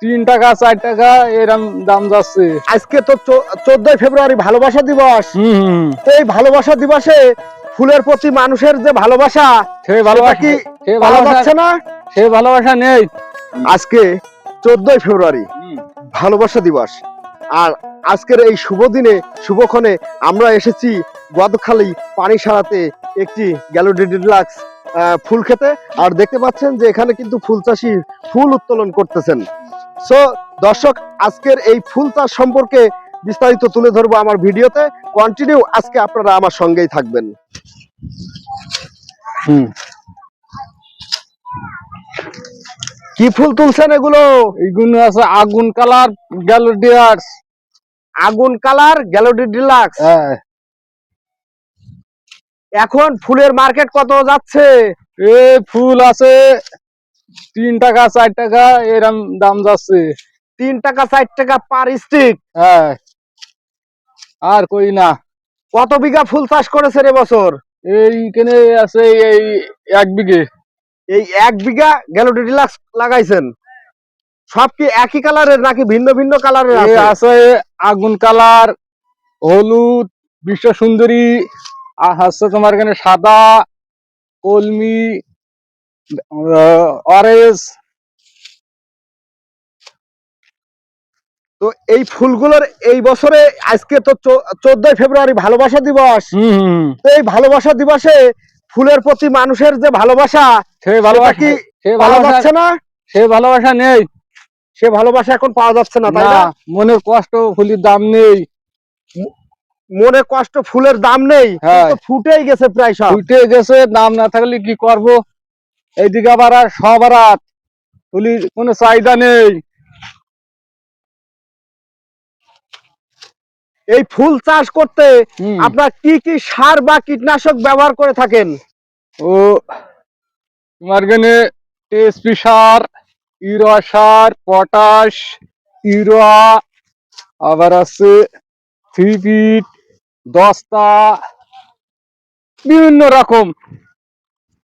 তিন টাকা চার টাকা এরম দাম যাচ্ছে। আজকে তো চোদ্দই ফেব্রুয়ারি ভালোবাসা দিবস। তো এই ভালোবাসা দিবসে ফুলের প্রতি মানুষের যে ভালোবাসা ভালোবাসা কি ভালোবাসা না? ভালোবাসা নেই। আজকে চোদ্দই ফেব্রুয়ারি ভালোবাসা দিবস। আর আজকের এই শুভ দিনে শুভক্ষণে আমরা এসেছি গদখালি পানি সারাতে একটি গ্যালোডি ডিলাক্স ফুল খেতে। আর দেখতে পাচ্ছেন যে এখানে কিন্তু ফুল চাষি ফুল উত্তোলন করতেছেন। সো দর্শক আজকের এই ফুল চাষ সম্পর্কে বিস্তারিত তুলে ধরবো আমার ভিডিওতে। কন্টিনিউ আজকে আপনারা আমার সঙ্গেই থাকবেন। হুম। কি ফুল তুলছেন এগুলো? এগুলো আছে আগুন কালার গ্যালোডিয়ার্স আগুন কালার গ্যালোডি ডিলাক্স হ্যাঁ। এখন ফুলের মার্কেট কত যাচ্ছে? এই ফুল আছে তিন টাকা চার টাকা এরম দাম যাচ্ছে। তিন টাকা চার টাকা পার স্টিক হ্যাঁ। আর কই না। কত বিঘা ফুল চাষ করেছেন এবছর এইখানে আছে এই এক বিঘে। এই এক বিঘা গ্যালোডি ডিলাক্স লাগাইছেন। সব কি একই কালারের নাকি ভিন্ন ভিন্ন কালারের এ আছে? আছে আগুন কালার হলুদ বিশ্ব সুন্দরী আর হচ্ছে তোমার এখানে সাদা কলমি অরেঞ্জ তো এই ফুলগুলোর এই বছরে আজকে তো চোদ্দই ফেব্রুয়ারি ভালোবাসা দিবস। হুম হুম তো এই ভালোবাসা দিবসে ফুলের প্রতি মানুষের যে ভালোবাসা সে ভালোবাসা কি সে ভালোবাসা না? সে ভালোবাসা নেই। সে ভালোবাসা এখন পাওয়া যাচ্ছে না তাই না? মনের কষ্ট ফুলির দাম নেই। মনে কষ্ট ফুলের দাম নেই হ্যাঁ। ফুটেই গেছে প্রায় সব। ফুটে গেছে দাম না থাকলে কি করব? এইদিকে আবার আর সব রাত। ফুলির কোনো চাহিদা নেই। এই ফুল চাষ করতে আপনার কি কি সার বা কীটনাশক ব্যবহার করে থাকেন? ও তোমার এখানে টিএসপি সার ইউরিয়া সার পটাশ ইউরিয়া আবার আছে থ্রি দস্তা বিভিন্ন রকম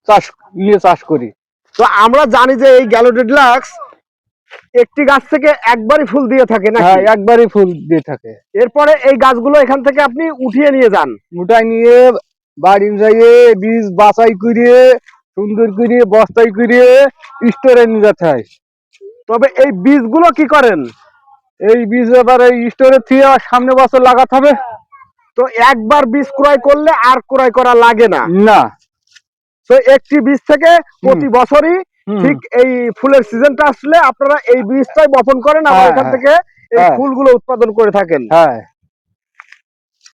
চাষ নিয়ে চাষ করি। তো আমরা জানি যে এই গ্যালোডিডলাক্স একটি গাছ থেকে একবারই ফুল দিয়ে থাকে না হ্যাঁ একবারই ফুল দিয়ে থাকে। এরপরে এই গাছগুলো এখান থেকে আপনি উঠিয়ে নিয়ে যান। মোটাই নিয়ে বাড়ি যাইয়ে বীজ বাছাই করে সুন্দর করে বস্তাই করে স্টোরে নিয়ে যেতে হয়। তবে এই বীজগুলো কি করেন? এই বীজ এবার এই স্টোরে থেকে আবার সামনে বছর লাগাতে হবে। তো একবার বীজ ক্রয় করলে আর ক্রয় করা লাগে না। না। তো একটি বীজ থেকে প্রতি বছরই ঠিক এই ফুলের সিজনটা আসলে আপনারা এই বীজটাই বপন করেন আবার হ্যাঁ, এখান হ্যাঁ। থেকে এই হ্যাঁ। ফুলগুলো উৎপাদন করে থাকেন। হ্যাঁ।